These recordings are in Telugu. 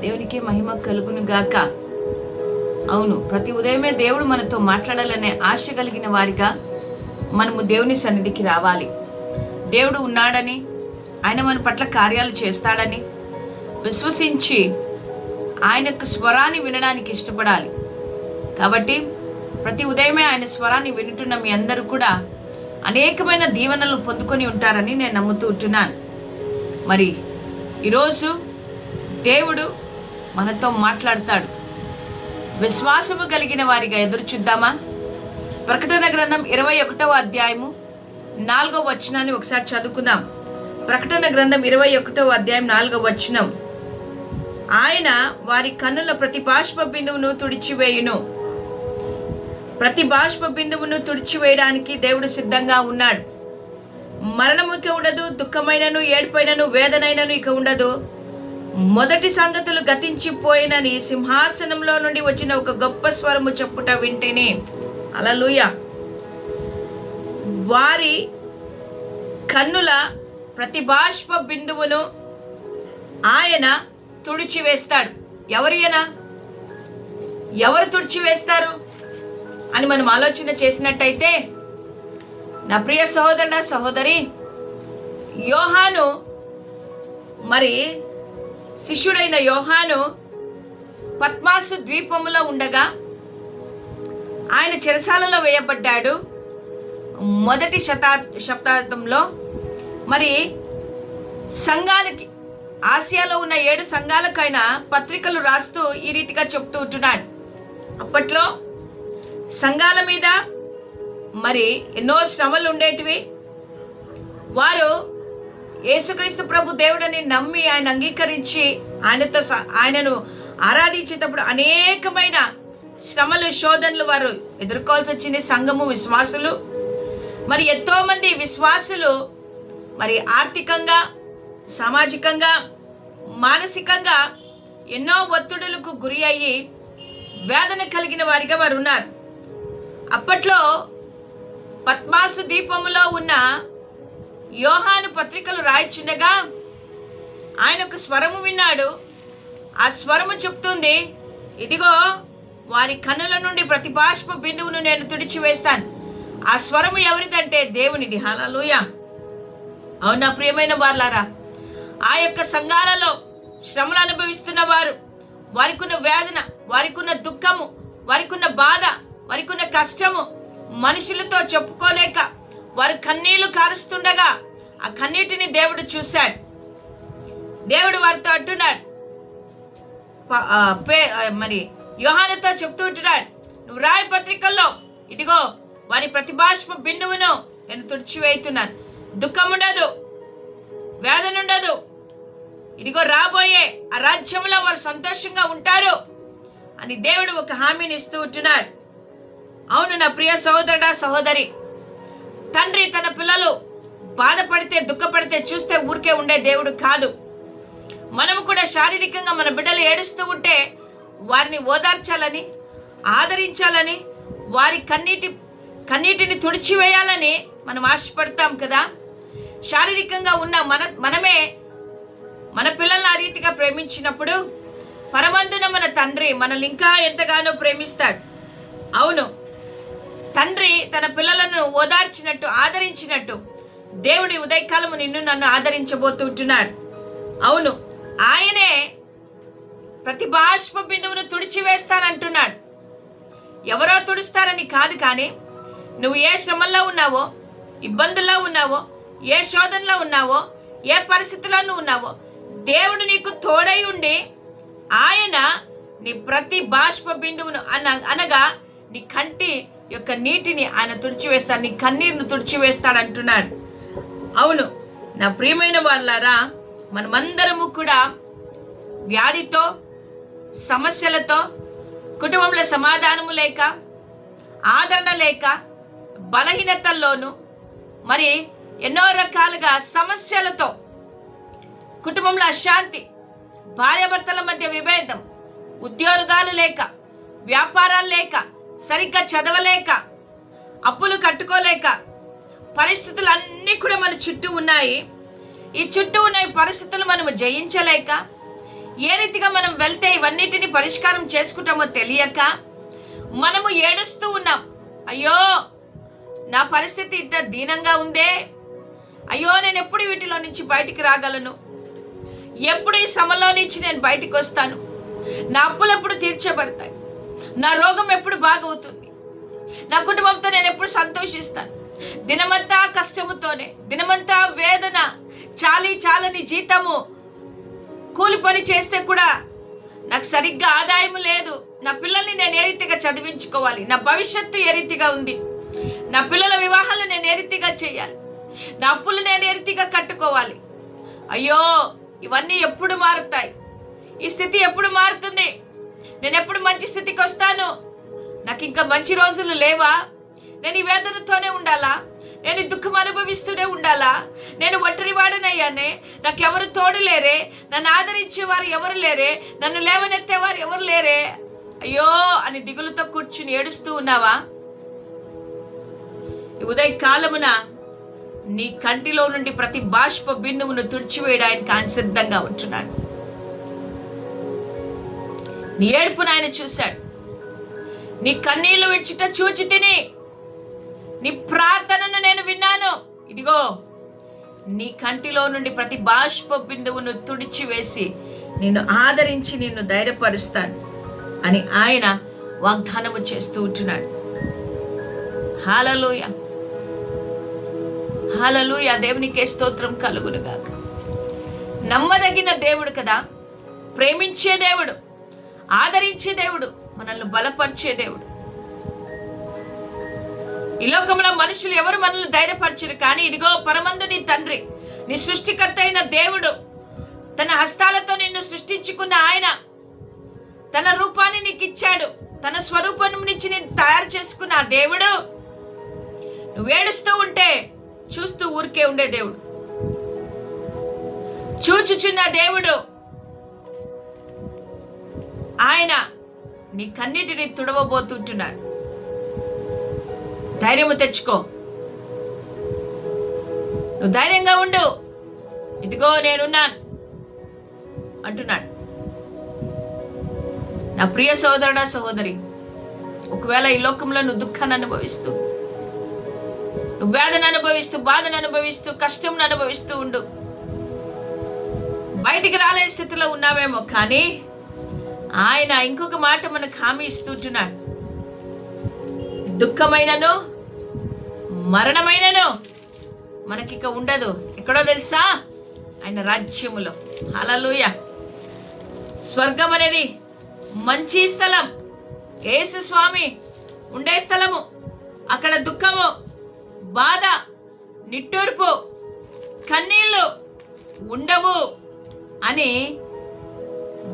దేవునికి మహిమ కలుగును గాక. అవును ప్రతి ఉదయమే దేవుడు మనతో మాట్లాడాలనే ఆశ కలిగిన వారిగా మనము దేవుని సన్నిధికి రావాలి. దేవుడు ఉన్నాడని ఆయన మన పట్ల కార్యాలు చేస్తాడని విశ్వసించి ఆయన యొక్క స్వరాన్ని వినడానికి ఇష్టపడాలి. కాబట్టి ప్రతి ఉదయమే ఆయన స్వరాన్ని వింటున్న మీ అందరూ కూడా అనేకమైన దీవెనలు పొందుకొని ఉంటారని నేను నమ్ముతూ ఉంటున్నాను. మరి ఈరోజు దేవుడు మనతో మాట్లాడతాడు. విశ్వాసము కలిగిన వారిగా ఎదురు చూద్దామా? ప్రకటన గ్రంథం ఇరవై ఒకటవ అధ్యాయము నాలుగవ వచనాన్ని ఒకసారి చదువుకుందాం. ప్రకటన గ్రంథం ఇరవై ఒకటవ అధ్యాయం నాలుగవ వచనం. ఆయన వారి కన్నుల ప్రతి బాష్ప బిందువును తుడిచివేయును. ప్రతి బాష్ప బిందువును తుడిచివేయడానికి దేవుడు సిద్ధంగా ఉన్నాడు. మరణము ఇక ఉండదు దుఃఖమైనను ఏడుపైనను వేదనైనను ఇక ఉండదు. మొదటి సంగతులు గతించిపోయినని సింహాసనంలో నుండి వచ్చిన ఒక గొప్ప స్వరము చెప్పుట వింటేనే. అలలుయ వారి కన్నుల ప్రతిభాష్ప బిందువును ఆయన తుడిచివేస్తాడు. ఎవరియనా ఎవరు తుడిచివేస్తారు? అని మనం ఆలోచన చేసినట్టయితే నా ప్రియ సహోదరుడ సహోదరి యోహాను మరి శిష్యుడైన యోహాను పద్మాసు ద్వీపములో ఉండగా ఆయన చెరసాలలో వేయబడ్డాడు. మొదటి శతా శతాబ్దంలో మరి సంఘాలకి ఆసియాలో ఉన్న ఏడు సంఘాలకైనా పత్రికలు రాస్తూ ఈ రీతిగా చెప్తూ ఉంటున్నాడు. అప్పట్లో సంఘాల మీద మరి ఎన్నో శ్రమలు ఉండేటివి. వారు యేసుక్రీస్తు ప్రభు దేవుడని నమ్మి ఆయన అంగీకరించి ఆయనతో స- ఆయనను ఆరాధించేటప్పుడు అనేకమైన శ్రమలు శోధనలు వారు ఎదుర్కోవాల్సి వచ్చింది. సంఘము విశ్వాసులు. మరి ఎంతో మంది విశ్వాసులు మరి ఆర్థికంగా సామాజికంగా మానసికంగా ఎన్నో ఒత్తిడులకు గురి అయ్యి వేదన కలిగిన వారిగా వారు ఉన్నారు. అప్పట్లో పద్మాసు దీపములో ఉన్న యోహాను పత్రికలు రాయిచుండగా ఆయన ఒక స్వరము విన్నాడు. ఆ స్వరము చెప్తుంది ఇదిగో వారి కన్నుల నుండి ప్రతి బాష్ప బిందువును నేను తుడిచివేస్తాను. ఆ స్వరము ఎవరిదంటే దేవునిది. హలలుయ అవునా ప్రియమైన వార్లారా? ఆ యొక్క సంఘాలలో శ్రమలు అనుభవిస్తున్న వారు వారికున్న వేదన వారికున్న దుఃఖము వారికున్న బాధ వారికున్న కష్టము మనుషులతో చెప్పుకోలేక వారు కన్నీళ్ళు కారుస్తుండగా ఆ కన్నీటిని దేవుడు చూశాడు. దేవుడు వారితో అంటున్నాడు. మరి యోహానతో చెప్తూ ఉంటున్నాడు నువ్వు రాయి పత్రికల్లో ఇదిగో వారి ప్రతిభాష్మ బిందువును నేను తుడిచివేస్తున్నాను దుఃఖం ఉండదు వేదన ఉండదు ఇదిగో రాబోయే ఆ రాజ్యంలో వారు సంతోషంగా ఉంటారు అని దేవుడు ఒక హామీని ఇస్తూ ఉంటున్నాడు. అవును నా ప్రియ సహోదరుడా సహోదరి తండ్రి తన పిల్లలు బాధపడితే దుఃఖపడితే చూస్తే ఊరికే ఉండే దేవుడు కాదు. మనము కూడా శారీరకంగా మన బిడ్డలు ఏడుస్తూ ఉంటే వారిని ఓదార్చాలని ఆదరించాలని వారి కన్నీటి కన్నీటిని తుడిచివేయాలని మనం ఆశపడతాం కదా. శారీరకంగా ఉన్న మన మనమే మన పిల్లల్ని ఆ రీతిగా ప్రేమించినప్పుడు పరమందున మన తండ్రి మనల్ని ఇంకా ఎంతగానో ప్రేమిస్తాడు. అవును తండ్రి తన పిల్లలను ఓదార్చినట్టు ఆదరించినట్టు దేవుడి ఉదయకాలము నిన్ను నన్ను ఆదరించబోతుంటున్నాడు. అవును ఆయనే ప్రతి బాష్ప బిందువును తుడిచివేస్తానంటున్నాడు. ఎవరో తుడుస్తారని కాదు కానీ నువ్వు ఏ శ్రమంలో ఉన్నావో ఇబ్బందుల్లో ఉన్నావో ఏ శోధనలో ఉన్నావో ఏ పరిస్థితిలో నువ్వు ఉన్నావో దేవుడు నీకు తోడై ఉండి ఆయన నీ ప్రతి బాష్ప బిందువును అన అనగా నీ కంటి యొక్క నీటిని ఆయన తుడిచివేస్తాడు నీ కన్నీరును తుడిచివేస్తాడు అంటున్నాడు. అవును నా ప్రియమైన వాళ్ళారా మనమందరము కూడా వ్యాధితో సమస్యలతో కుటుంబంలో సమాధానము లేక ఆదరణ లేక బలహీనతల్లోనూ మరి ఎన్నో రకాలుగా సమస్యలతో కుటుంబంలో అశాంతి భార్యాభర్తల మధ్య విభేదం ఉద్యోగాలు లేక వ్యాపారాలు లేక సరిగ్గా చదవలేక అప్పులు కట్టుకోలేక పరిస్థితులు అన్నీ కూడా మన చుట్టూ ఉన్నాయి. ఈ చుట్టూ ఉన్న ఈ పరిస్థితులు మనము జయించలేక ఏ రీతిగా మనం వెళ్తే ఇవన్నిటిని పరిష్కారం చేసుకుంటామో తెలియక మనము ఏడుస్తూ ఉన్నాం. అయ్యో నా పరిస్థితి ఇంత దీనంగా ఉందే. అయ్యో నేను ఎప్పుడు వీటిలో నుంచి బయటికి రాగలను? ఎప్పుడు ఈ శ్రమలో నుంచి నేను బయటికి వస్తాను? నా అప్పులు ఎప్పుడు తీర్చబడతాయి? నా రోగం ఎప్పుడు బాగవుతుంది? నా కుటుంబంతో నేను ఎప్పుడు సంతోషిస్తాను? దినమంతా కష్టముతోనే దినమంతా వేదన చాలి చాలని జీతము కూలి పని చేస్తే కూడా నాకు సరిగ్గా ఆదాయం లేదు. నా పిల్లల్ని నేను ఏ రీతిగా చదివించుకోవాలి? నా భవిష్యత్తు ఏ రీతిగా ఉంది? నా పిల్లల వివాహాలు నేను ఏ రీతిగా చేయాలి? నా అప్పులు నేను ఏ రీతిగా కట్టుకోవాలి? అయ్యో ఇవన్నీ ఎప్పుడు మారుతాయి? ఈ స్థితి ఎప్పుడు మారుతుంది? నేను ఎప్పుడు మంచి స్థితికి వస్తాను? నాకు ఇంకా మంచి రోజులు లేవా? నేను ఈ వేదనతోనే ఉండాలా? నేను దుఃఖం అనుభవిస్తూనే ఉండాలా? నేను ఒంటరి వాడనయ్యానే? నాకు ఎవరు తోడు లేరే? నన్ను ఆదరించేవారు ఎవరు లేరే? నన్ను లేవనెత్తేవారు ఎవరు లేరే? అయ్యో అని దిగులుతో కూర్చుని ఏడుస్తూ ఉన్నావా? ఉదయ కాలమున నీ కంటిలో నుండి ప్రతి బాష్ప బిందువును తుడిచివేయడానికి ఆయన సిద్ధంగా ఉంటున్నాడు. నీ ఏడుపును ఆయన చూశాడు. నీ కన్నీళ్ళు విడిచిట చూచి తిని. నీ ప్రార్థనను నేను విన్నాను. ఇదిగో నీ కంటిలో నుండి ప్రతి బాష్ప బిందువును తుడిచివేసి నిన్ను ఆదరించి నిన్ను ధైర్యపరుస్తాను అని ఆయన వాగ్దానము చేస్తూ ఉంటున్నాడు. హాలలోయ. హాలలోయ. దేవునికే స్తోత్రం కలుగునుగాక. నమ్మదగిన దేవుడు కదా. ప్రేమించే దేవుడు. ఆదరించే దేవుడు మనల్ని బలపరిచే దేవుడు. ఈ లోకంలో మనుషులు ఎవరు మనల్ని ధైర్యపరచరు? కానీ ఇదిగో పరమందు నీ తండ్రి నీ సృష్టికర్త అయిన దేవుడు తన హస్తాలతో నిన్ను సృష్టించుకున్న ఆయన తన రూపాన్ని నీకు ఇచ్చాడు తన స్వరూపం నుంచి నేను తయారు చేసుకున్న దేవుడు నువ్వు ఏడుస్తూ ఉంటే చూస్తూ ఊరికే ఉండే దేవుడు. చూచుచున్న దేవుడు ఆయన నీ కన్నిటిని తుడవబోతుంటున్నాడు. ధైర్యము తెచ్చుకో. నువ్వు ధైర్యంగా ఉండు. ఇదిగో నేనున్నాను అంటున్నాడు. నా ప్రియ సోదరుడా సహోదరి ఒకవేళ ఈ లోకంలో నువ్వు దుఃఖాన్ని అనుభవిస్తూ నువ్వు వేదన అనుభవిస్తూ బాధను అనుభవిస్తూ కష్టంను అనుభవిస్తూ ఉండు. బయటికి రాలేని స్థితిలో ఉన్నావేమో కానీ ఆయన ఇంకొక మాట మనకు హామీ ఇస్తుంటున్నాడు. దుఃఖమైనను మరణమైనను మనకిక ఉండదు. ఎక్కడో తెలుసా? ఆయన రాజ్యములో. హలలుయ స్వర్గం అనేది మంచి స్థలం. యేసు స్వామి ఉండే స్థలము. అక్కడ దుఃఖము బాధ నిట్టూర్పు కన్నీళ్ళు ఉండవు అని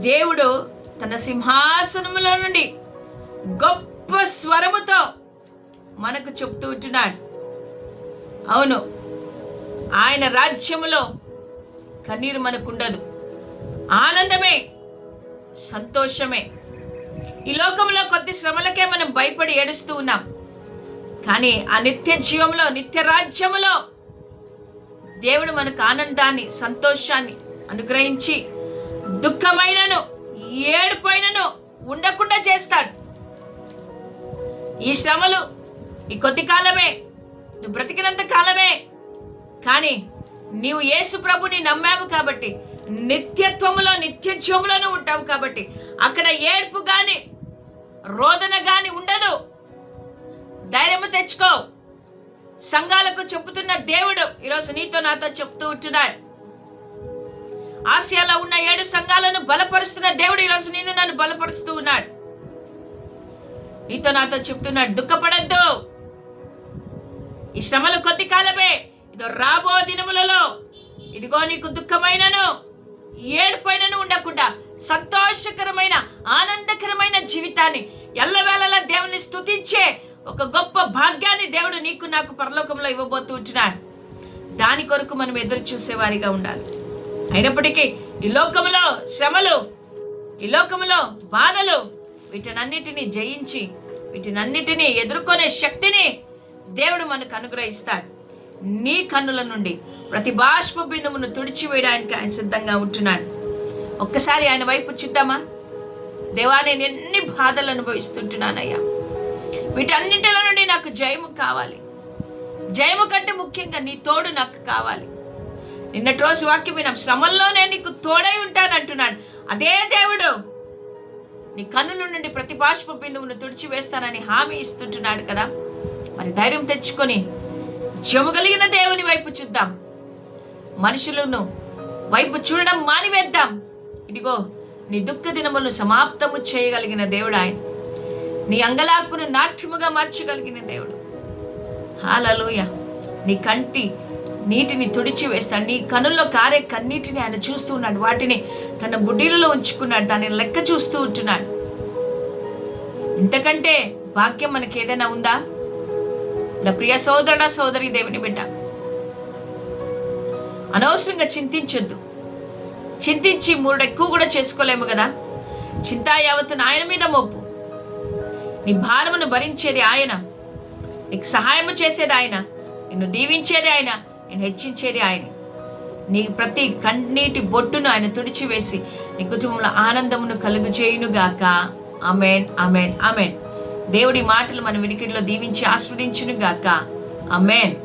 దేవుడు తన సింహాసనములో నుండి గొప్ప స్వరముతో మనకు చెప్తూ ఉంటున్నాడు. అవును ఆయన రాజ్యములో కన్నీరు మనకుండదు. ఆనందమే సంతోషమే. ఈ లోకంలో కొద్ది శ్రమలకే మనం భయపడి ఏడుస్తూ ఉన్నాం. కానీ ఆ నిత్య జీవంలో నిత్య రాజ్యములో దేవుడు మనకు ఆనందాన్ని సంతోషాన్ని అనుగ్రహించి దుఃఖమైనను ఏడుపోయినను ఉండకుండా చేస్తాడు. ఈ శ్రమలు ఈ కొద్ది కాలమే నువ్వు బ్రతికినంత కాలమే. కానీ నీవు యేసు ప్రభుని నమ్మావు కాబట్టి నిత్యత్వములో నిత్యజ్యములోనూ ఉంటావు కాబట్టి అక్కడ ఏడ్పు కానీ రోదన కానీ ఉండదు. ధైర్యము తెచ్చుకో. సంఘాలకు చెబుతున్న దేవుడు ఈరోజు నీతో నాతో చెప్తూ ఉంటున్నాడు. ఆసియాలో ఉన్న ఏడు సంఘాలను బలపరుస్తున్న దేవుడు ఈరోజు నిన్ను నన్ను బలపరుస్తూ ఉన్నాడు. నీతో నాతో చెప్తున్నాడు దుఃఖపడద్దు. ఈ శ్రమలు కొద్ది కాలమే. ఇదో రాబో దినములలో ఇదిగో నీకు దుఃఖమైనను ఏడుపైనను ఉండకుండా సంతోషకరమైన ఆనందకరమైన జీవితాన్ని ఎల్లవేళలా దేవుని స్థుతించే ఒక గొప్ప భాగ్యాన్ని దేవుడు నీకు నాకు పరలోకంలో ఇవ్వబోతూ ఉంటున్నాడు. దాని కొరకు మనం ఎదురు చూసేవారిగా ఉండాలి. అయినప్పటికీ ఈ లోకములో శ్రమలు ఈ లోకములో బాధలు వీటినన్నిటినీ జయించి వీటినన్నిటినీ ఎదుర్కొనే శక్తిని దేవుడు మనకు అనుగ్రహిస్తాడు. నీ కన్నుల నుండి ప్రతి బాష్ప బిందువును తుడిచివేయడానికి ఆయన సిద్ధంగా ఉంటున్నాడు. ఒక్కసారి ఆయన వైపు చూద్దామా? దేవా నేను ఎన్ని బాధలు అనుభవిస్తుంటున్నానయ్యా. వీటన్నింటిలో నుండి నాకు జయము కావాలి. జయము కంటే ముఖ్యంగా నీ తోడు నాకు కావాలి. నిన్నటి రోజు వాక్యం విన్నాం శ్రమల్లోనే నీకు తోడై ఉంటానంటున్నాడు అదే దేవుడు. నీ కన్నుల నుండి ప్రతి బాష్ప బిందువును తుడిచివేస్తానని హామీ ఇస్తుంటున్నాడు కదా. మరి ధైర్యం తెచ్చుకొని జము కలిగిన దేవుని వైపు చూద్దాం. మనుషులను వైపు చూడడం మానివేద్దాం. ఇదిగో నీ దుఃఖ దినములను సమాప్తము చేయగలిగిన దేవుడు ఆయన. నీ అంగలార్పును నాట్యముగా మార్చగలిగిన దేవుడు. హాలలోయ నీ కంటి నీటిని తుడిచి వేస్తాడు. నీ కనుల్లో కారే కన్నీటిని ఆయన చూస్తూ ఉన్నాడు. వాటిని తన బుడ్డీలలో ఉంచుకున్నాడు. దాన్ని లెక్క చూస్తూ ఉంటున్నాడు. ఇంతకంటే భాగ్యం మనకి ఏదైనా ఉందా? నా ప్రియ సోదరుడా సోదరి దేవుని బిడ్డ అనవసరంగా చింతించొద్దు. చింతించి మూడు ఎక్కువ కూడా చేసుకోలేము కదా? చింతా యావత్తు ఆయన మీద మోపు. నీ భారమును భరించేది ఆయన. నీకు సహాయము చేసేది ఆయన. నిన్ను దీవించేది ఆయన. నేను హెచ్చించేది ఆయన. నీ ప్రతి కన్నీటి బొట్టును ఆయన తుడిచివేసి నీ కుటుంబంలో ఆనందమును కలుగు చేయునుగాక అమెన్ అమెన్ అమెన్ దేవుడి మాటలు మన వినికిడిలో దీవించి ఆస్వాదించునుగాక. అమెన్